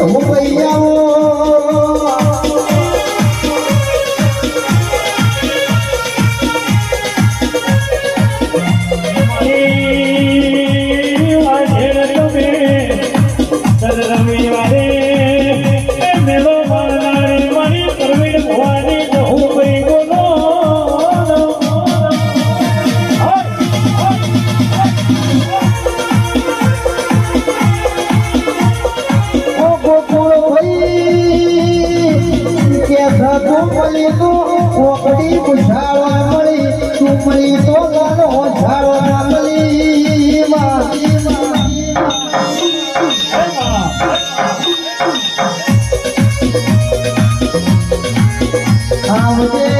Vamos ખોલી તો કોકડી બુઝાળા મળી. ચૂંપડી તો ગાનો ઝાળા મળી આવજે.